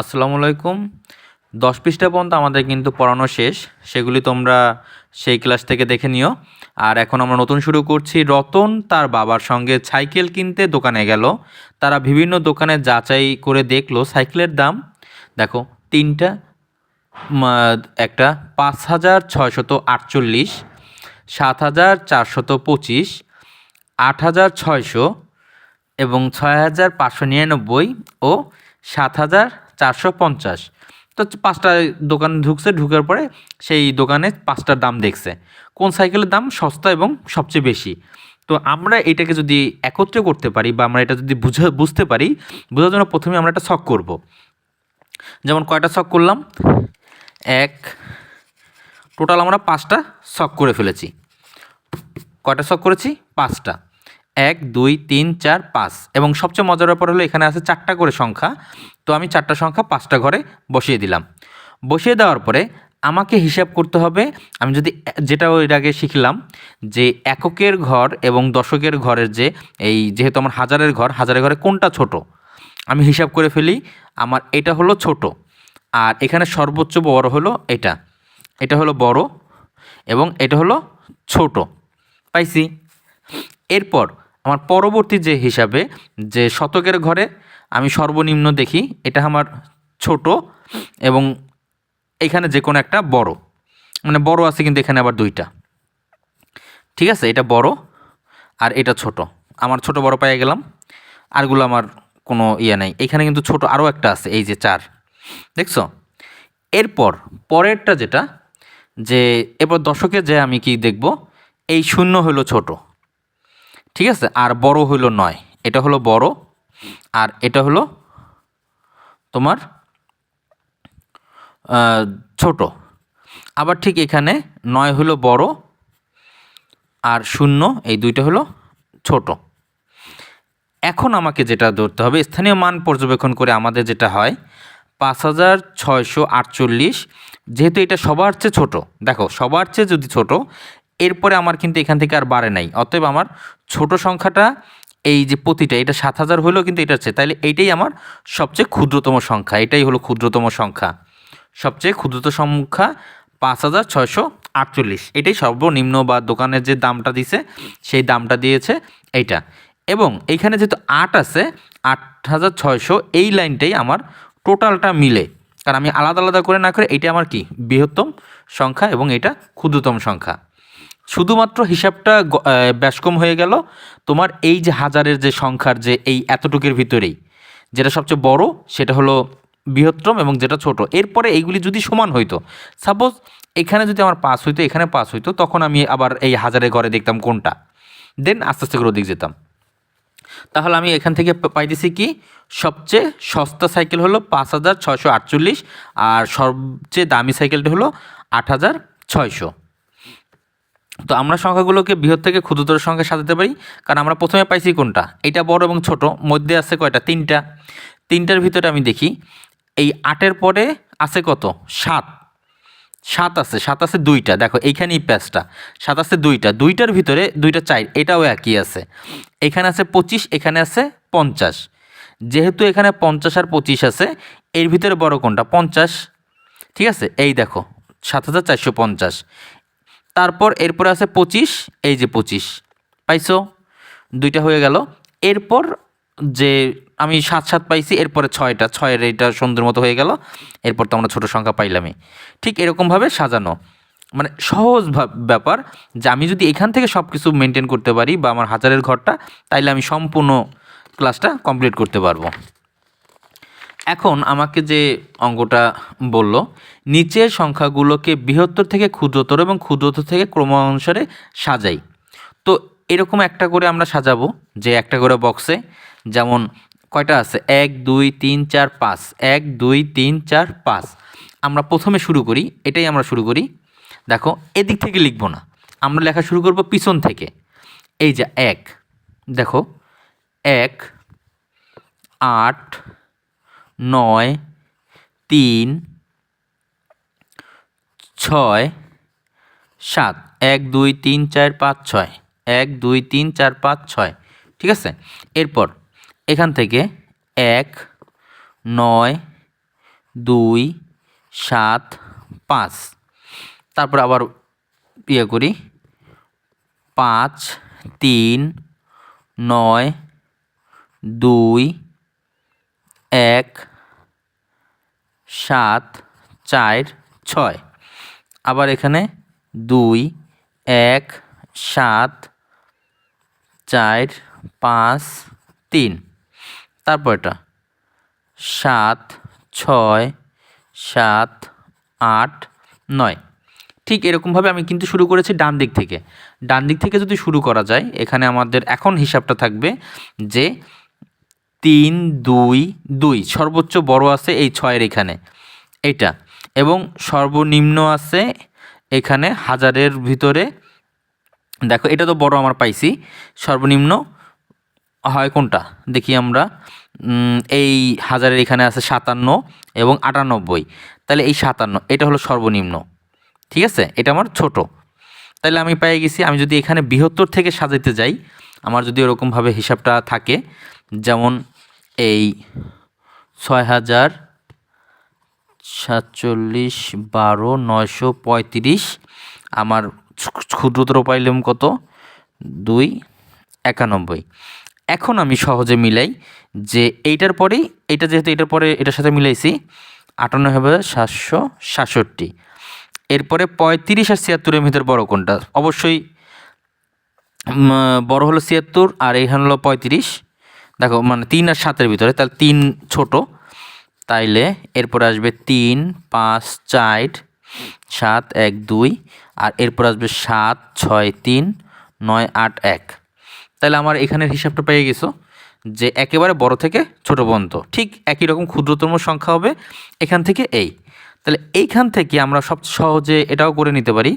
আসসালামু আলাইকুম। দশ পৃষ্ঠা পর্যন্ত আমাদের কিন্তু পড়ানো শেষ। সেগুলি তোমরা সেই ক্লাস থেকে দেখে নিও। আর এখন আমরা নতুন শুরু করছি। রতন তার বাবার সঙ্গে সাইকেল কিনতে দোকানে গেল। তারা বিভিন্ন দোকানে যাচাই করে দেখল সাইকেলের দাম। দেখো, তিনটা একটা পাঁচ হাজার ছয়শত আটচল্লিশ, সাত হাজার চারশত পঁচিশ, আট হাজার ছয়শো এবং ছয় হাজার পাঁচশো নিরানব্বই ও সাত হাজার চারশো পঞ্চাশ। তো পাঁচটা দোকান ঢুকছে, ঢুকার পরে সেই দোকানে পাঁচটার দাম দেখছে। কোন সাইকেলের দাম? সস্তা এবং সবচেয়ে বেশি। তো আমরা এটাকে যদি একত্রে করতে পারি বা আমরা এটা যদি বুঝে, বুঝতে পারি, বোঝার জন্য প্রথমে আমরা একটা ছক করব। যেমন কয়টা ছক করলাম? এক, টোটাল আমরা পাঁচটা ছক করে ফেলেছি। কয়টা ছক করেছি? পাঁচটা। এক, দুই, তিন, চার, পাঁচ। এবং সবচেয়ে মজার ব্যাপার হলো এখানে আছে চারটা করে সংখ্যা। তো আমি চারটা সংখ্যা পাঁচটা ঘরে বসিয়ে দিলাম। বসিয়ে দেওয়ার পরে আমাকে হিসাব করতে হবে, আমি যদি যেটা ওই আগে শিখলাম, যে এককের ঘর এবং দশকের ঘরের যে এই যেহেতু আমার হাজারের ঘর, হাজারের ঘরে কোনটা ছোট? আমি হিসাব করে ফেলি, আমার এটা হলো ছোট, আর এখানে সর্বোচ্চ বড় হলো এটা। এটা হলো বড় এবং এটা হলো ছোট। পাইছি? এরপর আমার পরবর্তী যে হিসাবে যে শতকের ঘরে আমি সর্বনিম্ন দেখি, এটা আমার ছোট এবং এখানে যে কোনো একটা বড়। মানে বড় আছে কিন্তু এখানে আবার দুইটা। ঠিক আছে? এটা বড় আর এটা ছোট। আমার ছোট বড় পেয়ে গেলাম, আরগুলো আমার কোনো ইয়ে নেই। এখানে কিন্তু ছোট আরও একটা আছে, এই যে চার। দেখছ? এরপর, পরেরটা যেটা, যে এরপর দশকে যে আমি কি দেখব, এই শূন্য হলো ছোট। ঠিক আছে? আর বড় হলো নয়। এটা হলো বড়, আর এটা হলো তোমার ছোট। আবার ঠিক এখানে নয় হলো বড় আর শূন্য, এই দুইটা হলো ছোট। এখন আমাকে যেটা ধরতে হবে, স্থানীয় মান পর্যবেক্ষণ করে আমাদের যেটা হয়, পাঁচ হাজার ছয়শো আটচল্লিশ, যেহেতু এটা সবার চেয়ে ছোট। দেখো, সবার চেয়ে যদি ছোট এরপরে আমার কিন্তু এখান থেকে আর বাড়ে নাই। অতএব আমার ছোট সংখ্যাটা এই যে প্রতিটা, এটা সাত হাজার হলেও কিন্তু এটা আছে। তাহলে এইটাই আমার সবচেয়ে ক্ষুদ্রতম সংখ্যা। এটাই হলো ক্ষুদ্রতম সংখ্যা। সবচেয়ে ক্ষুদ্রতম সংখ্যা পাঁচ হাজার ছয়শো আটচল্লিশ। এটাই সর্বনিম্ন বা দোকানের যে দামটা দিছে, সেই দামটা দিয়েছে এইটা। এবং এইখানে যেহেতু আট আছে, আট হাজার ছয়শো এই লাইনটাই আমার টোটালটা মিলে। কারণ আমি আলাদা আলাদা করে না করে এটা আমার কি? বৃহত্তম সংখ্যা এবং এটা ক্ষুদ্রতম সংখ্যা। শুধুমাত্র হিসাবটা ব্যাসকম হয়ে গেল। তোমার এই যে হাজারের যে সংখ্যার যে এই এতটুকুর ভিতরেই, যেটা সবচেয়ে বড়, সেটা হলো বৃহত্তম এবং যেটা ছোট। এরপরে এইগুলি যদি সমান হইতো সাপোজ এখানে যদি আমার পাস হইতো, এখানে পাস হইতো, তখন আমি আবার এই হাজারের ঘরে দেখতাম কোনটা? দেন আস্তে আস্তে করে ওদিক যেতাম। তাহলে আমি এখান থেকে পাইতেছি কি? সবচেয়ে সস্তা সাইকেল হলো পাঁচ হাজার ছয়শো আটচল্লিশ আর সবচেয়ে দামি সাইকেলটা হলো আট হাজার ছয়শো। তো আমরা সংখ্যাগুলোকে বৃহৎ থেকে ক্ষুদ্রতর সংখ্যায় সাজাতে পারি, কারণ আমরা প্রথমে পাইছি কোনটা? এটা বড় এবং ছোট, মধ্যে আছে কয়টা? তিনটা। তিনটার ভিতরে আমি দেখি, এই আটের পরে আছে কত? সাত। সাত আছে সাত আছে দুইটা। দেখো, এইখানেই প্যাচটা। সাত আছে দুইটা। দুইটার ভিতরে দুইটা চাই এটাও একই আছে। এখানে আছে পঁচিশ, এখানে আছে পঞ্চাশ। যেহেতু এখানে পঞ্চাশ আর পঁচিশ আছে, এর ভিতরে বড় কোনটা? পঞ্চাশ। ঠিক আছে? এই দেখো, সাত হাজার চারশো পঞ্চাশ। তারপর এরপরে আছে পঁচিশ, এই যে পঁচিশ। পাইছো? দুইটা হয়ে গেল। এরপর যে আমি সাত সাত পাইছি, এরপরে ছয়টা, ছয়ের এইটা সুন্দর মতো হয়ে গেল। এরপর তো আমরা ছোটো সংখ্যা পাইলামই। ঠিক এরকমভাবে সাজানো। মানে সহজ ব্যাপার যে আমি যদি এখান থেকে সব কিছু মেনটেন করতে পারি বা আমার হাজারের ঘরটা, তাইলে আমি সম্পূর্ণ ক্লাসটা কমপ্লিট করতে পারব। এখন আমাকে যে অঙ্কটা বলল, নিচের সংখ্যাগুলোকে বৃহত্তর থেকে ক্ষুদ্রতর এবং ক্ষুদ্রতর থেকে ক্রম অনুসারে সাজাই। তো এরকম একটা করে আমরা সাজাবো, যে একটা করে বক্সে যেমন কয়টা আছে? এক, দুই, তিন, চার, পাঁচ। এক, দুই, তিন, চার, পাঁচ। আমরা প্রথমে শুরু করি, এটাই আমরা শুরু করি। দেখো, এদিক থেকে লিখব না। আমরা লেখা শুরু করব পিছন থেকে। এই যে এক, দেখো, এক, আট নয়, তিন, ছয়, সাত। এক, দুই, তিন, চার, পাঁচ, ছয়। এক, দুই, তিন, চার, পাঁচ, ছয়। ঠিক আছে? এরপর এখান থেকে এক, নয়, দুই, সাত, পাঁচ। তারপর আবার ইয়ে করি। পাঁচ, তিন, নয়, দুই এক, সাত, চার, ছয়। আবার এখানে দুই, এক, সাত, চার, পাঁচ, তিন। তারপর এটা। সাত, ছয়, সাত, আট, নয়। ঠিক এরকমভাবে আমি কিন্তু শুরু করেছি ডান দিক থেকে। ডান দিক থেকে যদি শুরু করা যায়, এখানে আমাদের এখন হিসাবটা থাকবে যে তিন, দুই দুই। সর্বোচ্চ বড় আছে এই ছয়ের এখানে। এটা এবং সর্বনিম্ন আছে এখানে হাজারের ভিতরে। দেখো, এটা তো বড় আমার পাইছি। সর্বনিম্ন হয় কোনটা? দেখি আমরা। এই হাজারের এখানে আছে সাতান্ন এবং আটানব্বই। তাহলে এই সাতান্ন, এটা হলো সর্বনিম্ন। ঠিক আছে? এটা আমার ছোট। তাহলে আমি পেয়ে গেছি, আমি যদি এখানে বৃহত্তর থেকে সাজাইতে যাই, আমার যদি ওরকমভাবে হিসাবটা থাকে, যেমন এই ছয় হাজার সাতচল্লিশ বারো নয়শো পঁয়ত্রিশ। আমার ক্ষু- ক্ষুদ্রতর পাইলাম কত? দুই একানব্বই। এখন আমি সহজে মিলাই যে এইটার পরেই, এইটা যেহেতু এটার পরে এটার সাথে মিলাইছি, আটান্ন হবে সাতশো সাতষট্টি। এরপরে পঁয়ত্রিশ আর ছিয়াত্তরের ভিতরে বড় কোনটা? অবশ্যই বড় হলো ছিয়াত্তর আর এইখানে হলো পঁয়ত্রিশ। দেখো মানে তিন আর সাতের ভিতরে, তাহলে তিন ছোট, তাইলে এরপরে আসবে তিন, পাঁচ, চার, সাত, এক, দুই, আর এরপর আসবে সাত, ছয়, তিন, নয়, আট, এক। তাহলে আমার এখানের হিসাবটা পেয়ে গেছো যে একেবারে বড় থেকে ছোট পর্যন্ত। ঠিক একই রকম ক্ষুদ্রতম সংখ্যা হবে এখান থেকে এই। তাহলে এইখান থেকে আমরা সবচেয়ে সহজে এটাও করে নিতে পারি।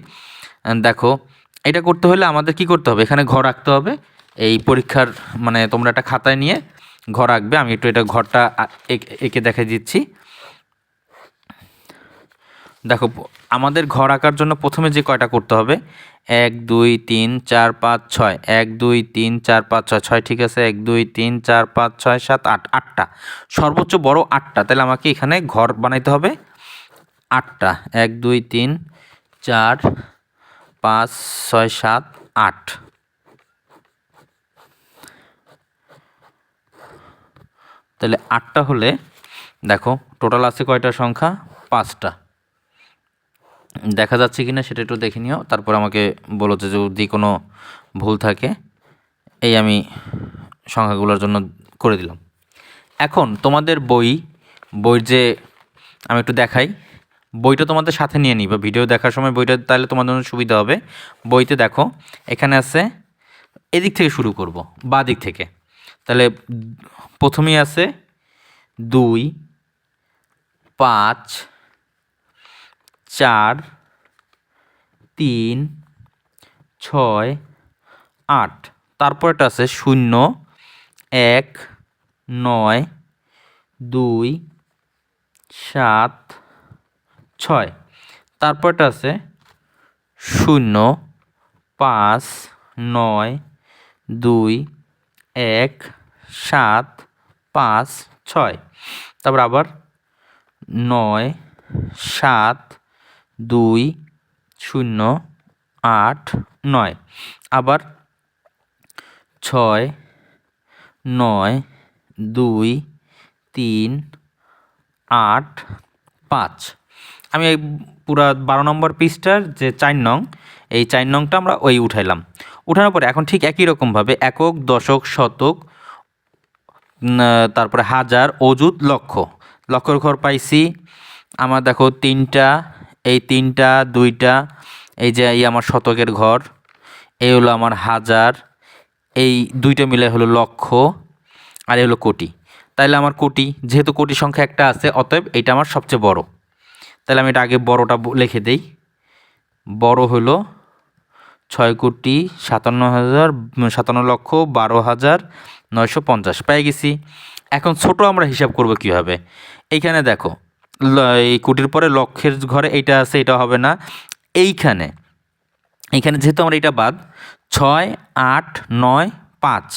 দেখো, এটা করতে হলে আমাদের কি করতে হবে? এখানে ঘর রাখতে হবে। এই পরীক্ষার মানে তোমরা একটা খাতায় নিয়ে ঘর আঁকবে। আমি একটু এটা ঘরটা এঁকে- দেখাই দিচ্ছি। দেখো আমাদের ঘর আঁকার জন্য প্রথমে যে কয়টা করতে হবে? এক, দুই, তিন, চার, পাঁচ, ছয়। এক, দুই, তিন, চার, পাঁচ, ছয়। ছয় ঠিক আছে? এক, দুই, তিন, চার, পাঁচ, ছয়, সাত, আট, আটটা। সর্বোচ্চ বড় আটটা। তাহলে আমাকে এখানে ঘর বানাইতে হবে আটটা। এক, দুই, তিন, চার, পাঁচ, ছয়, সাত, আট। তাহলে আটটা হলে দেখো টোটাল আছে কয়টা সংখ্যা? পাঁচটা। দেখা যাচ্ছে কি না সেটা একটু দেখে নিও, তারপর আমাকে বলো যে যদি কোনো ভুল থাকে, এই আমি সংখ্যাগুলোর জন্য করে দিলাম। এখন তোমাদের বই, বইয়ের যে আমি একটু দেখাই, বইটা তোমাদের সাথে নিয়ে নিবা ভিডিও দেখার সময় বইটা তাহলে তোমাদের জন্য সুবিধা হবে। বইতে দেখো, এখানে আছে, এদিক থেকে শুরু করব, বা দিক থেকে। তাহলে প্রথমেই আছে দুই, পাঁচ, চার, তিন, ছয়, আট। তারপরটা আছে শূন্য, এক, নয়, দুই, সাত, ছয়। তারপরটা আছে শূন্য, পাঁচ, নয়, দুই, এক সাত, পাঁচ, ছয়। তারপর আবার নয়, সাত, দুই, শূন্য, আট, নয়। আবার ছয়, নয়, দুই, তিন, আট, পাঁচ। আমি এই পুরা বারো নম্বর পৃষ্ঠার যে চার নং, এই চার নংটা আমরা ওই উঠাইলাম। উঠানোর পরে এখন ঠিক একই রকমভাবে একক, দশক, শতক তারপরে হাজার অযুত লক্ষ। লক্ষর ঘর পাইছি। আমার দেখো তিনটা, এই তিনটা, দুইটা, এই যে এই আমার শতকের ঘর, এই হলো আমার হাজার, এই দুইটা মিলে হলো লক্ষ, আর এই হলো কোটি। তাইলে আমার কোটি, যেহেতু কোটি সংখ্যা একটা আছে, অতএব এটা আমার সবচেয়ে বড়। তাহলে আমি এটা আগে বড়টা লিখে দেই। বড় হলো ছয় কোটি সাতান্ন হাজার সাতান্ন লক্ষ বারো হাজার নয়শো পঞ্চাশ, পেয়ে গেছি। এখন ছোট আমরা হিসাব করব কীভাবে? এইখানে দেখো এই কোটির পরে লক্ষের ঘরে এইটা আছে, এটা হবে না। এইখানে এইখানে যেহেতু আমরা এটা বাদ, ছয়, আট, নয়, পাঁচ।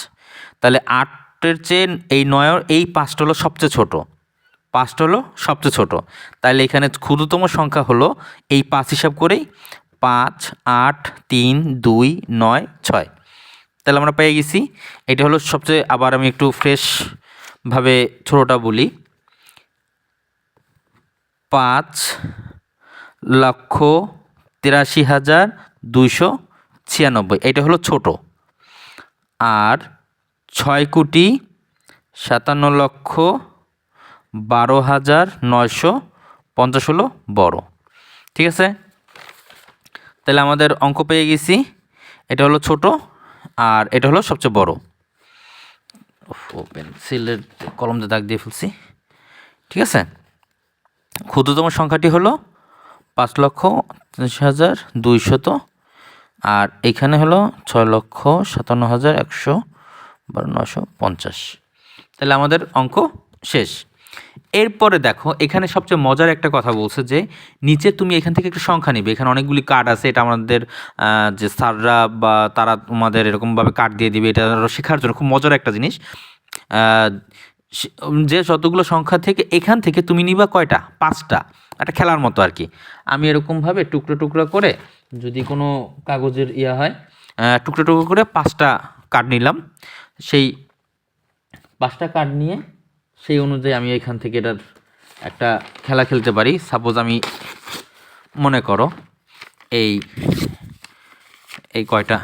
তাহলে আটের চেয়ে এই নয়ের এই পাঁচটা হলো সবচেয়ে ছোট। পাঁচটা হলো সবচেয়ে ছোট। তাহলে এখানে ক্ষুদ্রতম সংখ্যা হলো এই পাঁচ হিসাব করেই পাঁচ, আট, তিন, দুই, নয়, ছয়। তাহলে আমরা পেয়ে গেছি। এটা হলো সবচেয়ে আবার আমি একটু ফ্রেশভাবে ছোটোটা বলি। পাঁচ লক্ষ তিরাশি হাজার দুইশো ছিয়ানব্বই। এটা হলো ছোট। আর ছয় কোটি সাতান্ন লক্ষ বারো হাজার নয়শো পঞ্চাশ হলো বড়। ঠিক আছে? তাহলে আমাদের অঙ্ক পেয়ে গেছি। এটা হলো ছোট। আর এটা হলো সবচেয়ে বড়। পেন্সিলের কলম দিয়ে দাগ দিয়ে ফেলছি। ঠিক আছে? ক্ষুদ্রতম সংখ্যাটি হলো পাঁচ লক্ষ তিরিশ হাজার দুইশত আর এখানে হলো ছয় লক্ষ সাতান্ন হাজার একশো বারো নশো পঞ্চাশ। তাহলে আমাদের অঙ্ক শেষ। এরপরে দেখো, এখানে সবচেয়ে মজার একটা কথা বলছে যে, নিচে তুমি এখান থেকে একটা সংখ্যা নিবে। এখানে অনেকগুলি কার্ড আছে, এটা আমাদের যে স্যাররা বা তারা তোমাদের এরকমভাবে কার্ড দিয়ে দিবে, এটা শেখার জন্য খুব মজার একটা জিনিস। যে যতগুলো সংখ্যা থেকে, এখান থেকে তুমি নিবা কয়টা? পাঁচটা। একটা খেলার মতো আর কি আমি এরকমভাবে টুকরো টুকরো করে, যদি কোনো কাগজের ইয়া হয় টুকরো টুকরো করে পাঁচটা কার্ড নিলাম। সেই পাঁচটা কার্ড নিয়ে সেই অনুযায়ী আমি এখান থেকে এটার একটা খেলা খেলতে পারি। সাপোজ আমি মনে করো এই এই কয়টা?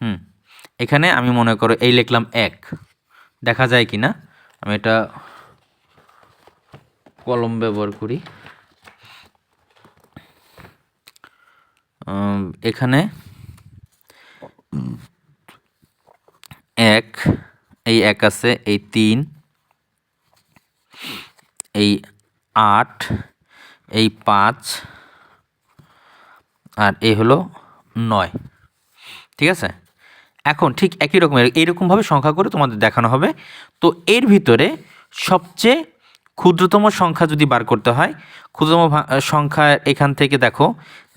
হুম, এখানে আমি মনে করো এই লিখলাম এক। দেখা যায় কি না আমি এটা কলম ব্যবহার করি। এখানে এক এই এক আছে, এই তিন, এই আট, এই পাঁচ, আর এই হলো নয়। ঠিক আছে? এখন ঠিক একই রকমের এইরকমভাবে সংখ্যা করে তোমাদের দেখানো হবে। তো এর ভিতরে সবচেয়ে ক্ষুদ্রতম সংখ্যা যদি বার করতে হয়, ক্ষুদ্রতম সংখ্যা এখান থেকে দেখো,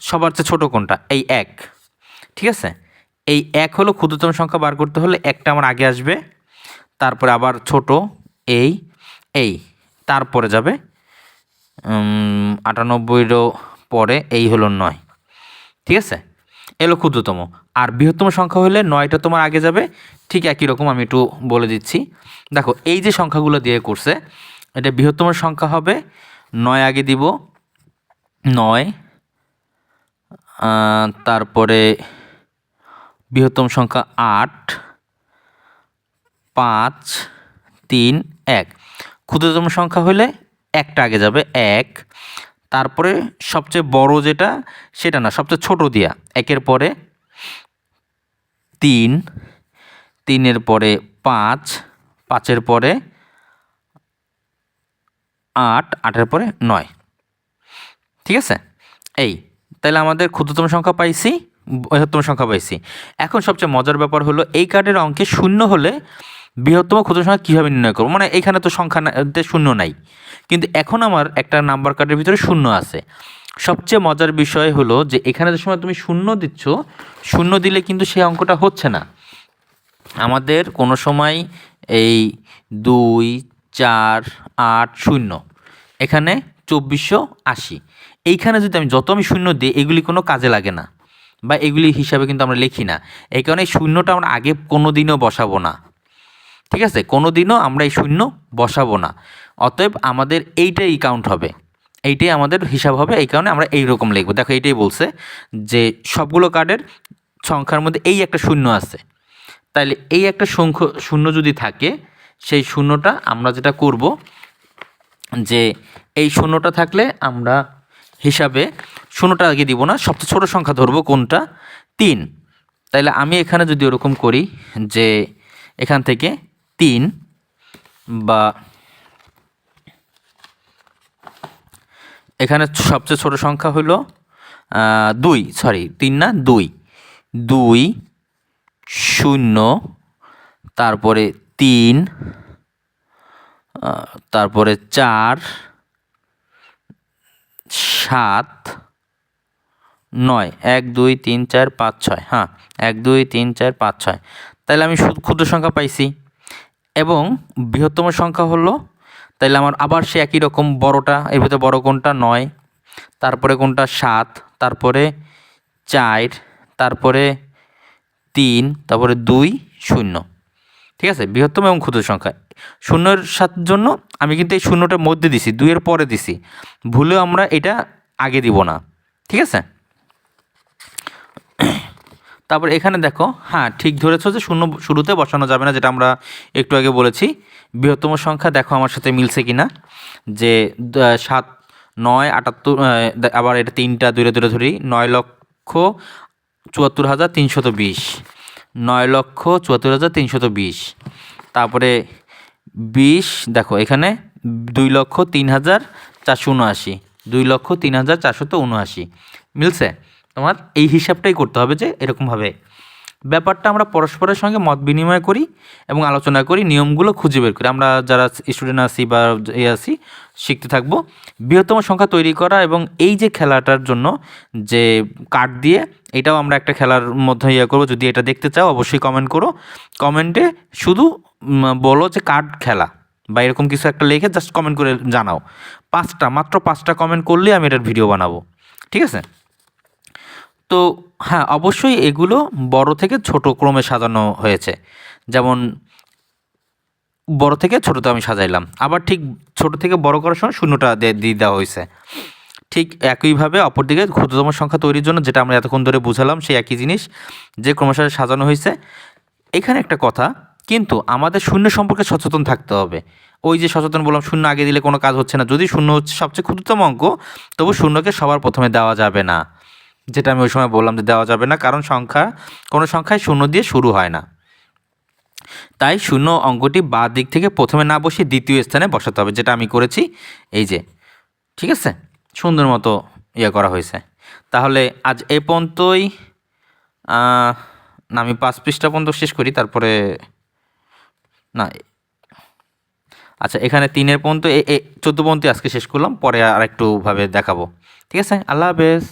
সবার চেয়ে ছোটো কোনটা? এই এক। ঠিক আছে? এই এক হলো ক্ষুদ্রতম সংখ্যা বার করতে হলে একটা আমার আগে আসবে। তারপরে আবার ছোট, এই এই। তারপরে যাবে আটানব্বইরও পরে এই হলো নয়। ঠিক আছে? এলো ক্ষুদ্রতম। আর বৃহত্তম সংখ্যা হলে নয়টা তোমার আগে যাবে, ঠিক একই রকম আমি একটু বলে দিচ্ছি। দেখো, এই যে সংখ্যাগুলো দিয়ে করছে, এটা বৃহত্তম সংখ্যা হবে, নয় আগে দিব, নয় তারপরে বৃহত্তম সংখ্যা আট পাঁচ, তিন, এক। ক্ষুদ্রতম সংখ্যা হলে একটা আগে যাবে এক। তারপরে সবচেয়ে বড় যেটা, সেটা না, সবচেয়ে ছোট দিয়া। একের পরে তিন, তিনের পরে পাঁচ, পাঁচের পরে আট, আটের পরে নয়। ঠিক আছে? এই, তাহলে আমাদের ক্ষুদ্রতম সংখ্যা পাইছি, বৃহত্তম সংখ্যা পাইছি। এখন সবচেয়ে মজার ব্যাপার হলো, এই কার্ডের অঙ্কে শূন্য হলে বৃহত্তম ক্ষুদ্র সংখ্যা কীভাবে নির্ণয় করব? মানে এখানে তো সংখ্যা শূন্য নাই। কিন্তু এখন আমার একটা নাম্বার কার্ডের ভিতরে শূন্য আছে। সবচেয়ে মজার বিষয় হলো যে এখানে যে সময় তুমি শূন্য দিচ্ছ, শূন্য দিলে কিন্তু সেই অঙ্কটা হচ্ছে না। আমাদের কোনো সময় এই দুই, চার, আট, শূন্য, এখানে চব্বিশশো আশি। এইখানে যদি আমি যত আমি শূন্য দিই, এগুলি কোনো কাজে লাগে না। বা এগুলি হিসাবে কিন্তু আমরা লিখি না। এই কারণে শূন্যটা আমরা আগে কোনো দিনও বসাবো না। ঠিক আছে? কোনো দিনও আমরা এই শূন্য বসাবো না। অতএব আমাদের এইটাই কাউন্ট হবে। এইটাই আমাদের হিসাব হবে, এই কারণে আমরা এই রকম লিখব। দেখো, এইটাই বলছে যে সবগুলো কার্ডের সংখ্যার মধ্যে এই একটা শূন্য আছে। তাহলে এই একটা সংখ্য, শূন্য যদি থাকে, সেই শূন্যটা আমরা যেটা করব যে এই শূন্যটা থাকলে আমরা হিসাবে শূন্যটা আগে দিব না, সবচেয়ে ছোট সংখ্যা ধরবো কোনটা? তিন। তাইলে আমি এখানে যদি ওরকম করি যে এখান থেকে তিন বা এখানে সবচেয়ে ছোট সংখ্যা হলো দুই সরি তিন না, দুই। দুই, শূন্য, তারপরে তিন তারপরে চার, সাত, নয়। এক, দুই, তিন, চার, পাঁচ, ছয়। হ্যাঁ এক, দুই, তিন, চার, পাঁচ, ছয়। তাহলে আমি ক্ষুদ্র সংখ্যা পাইছি। এবং বৃহত্তম সংখ্যা হলো, তাইলে আমার আবার সে একই রকম বড়টা, এর ভিতরে বড় কোনটা নয়, তারপরে কোনটা সাত, তারপরে চার, তারপরে তিন, তারপরে দুই, শূন্য। ঠিক আছে? বৃহত্তম এবং ক্ষুদ্র সংখ্যা। শূন্যের সাথে জন্য আমি কিন্তু এই শূন্যটার মধ্যে দিছি, দুইয়ের পরে দিছি। ভুলেও আমরা এটা আগে দিব না। ঠিক আছে? তারপর এখানে দেখো হ্যাঁ ঠিক ধরেছো যে শূন্য, শুরুতে বসানো যাবে না, যেটা আমরা একটু আগে বলেছি। বৃহত্তম সংখ্যা দেখো আমার সাথে মিলছে কি না যে সাত, নয়, আটাত্তর আবার এটা তিনটা দূরে দূরে ধরি, নয় লক্ষ চুয়াত্তর হাজার তিনশত বিশ, নয় লক্ষ চুয়াত্তর হাজার তিনশত বিশ, তারপরে বিশ, দেখো এখানে দুই লক্ষ তিন হাজার চারশো উনআশি, দুই লক্ষ তিন হাজার চারশত উনআশি, মিলছে? তোমার এই হিসাবটাই করতে হবে যে এরকমভাবে। ব্যাপারটা আমরা পরস্পরের সঙ্গে মত বিনিময় করি এবং আলোচনা করি, নিয়মগুলো খুঁজে বের করি। আমরা যারা স্টুডেন্ট আছি বা এ আছি, শিখতে থাকব। বৃহত্তম সংখ্যা তৈরি করা এবং এই যে খেলাটার জন্য যে কার্ড দিয়ে, এটাও আমরা একটা খেলার মধ্যে ইয়ে করব। যদি এটা দেখতে চাও, অবশ্যই কমেন্ট করো। কমেন্টে শুধু বলো যে কার্ড খেলা বা এরকম কিছু একটা লিখে জাস্ট কমেন্ট করে জানাও। পাঁচটা, মাত্র পাঁচটা কমেন্ট করলেই আমি এটার ভিডিও বানাবো। ঠিক আছে? তো হ্যাঁ অবশ্যই এগুলো বড় থেকে ছোট ক্রমে সাজানো হয়েছে। যেমন বড় থেকে ছোটোতে আমি সাজাইলাম। আবার ঠিক ছোট থেকে বড় করার সময় শূন্যটা দিয়ে দেওয়া হয়েছে। ঠিক একইভাবে অপরদিকে ক্ষুদ্রতম সংখ্যা তৈরির জন্য যেটা আমরা এতক্ষণ ধরে বুঝালাম, সেই একই জিনিস যে ক্রমশ সাজানো হয়েছে। এখানে একটা কথা, কিন্তু আমাদের শূন্য সম্পর্কে সচেতন থাকতে হবে। ওই যে সচেতন বললাম, শূন্য আগে দিলে কোনো কাজ হচ্ছে না। যদি শূন্য হচ্ছে সবচেয়ে ক্ষুদ্রতম অঙ্ক, তবু শূন্যকে সবার প্রথমে দেওয়া যাবে না। যেটা আমি ওই সময় বললাম যে দেওয়া যাবে না, কারণ সংখ্যা কোনো সংখ্যায় শূন্য দিয়ে শুরু হয় না। তাই শূন্য অঙ্কটি বা দিক থেকে প্রথমে না বসে দ্বিতীয় স্থানে বসাতে হবে, যেটা আমি করেছি। এই যে, ঠিক আছে? সুন্দর মতো ইয়ে করা হয়েছে। তাহলে আজ এ পর্যন্তই। না, আমি পাঁচ পৃষ্ঠা পর্যন্ত শেষ করি, তারপরে না আচ্ছা এখানে তিনের পর্যন্ত, এ চোদ্দ পর্যন্ত আজকে শেষ করলাম, পরে আর একটুভাবে দেখাবো। ঠিক আছে? আল্লাহ হাফেজ।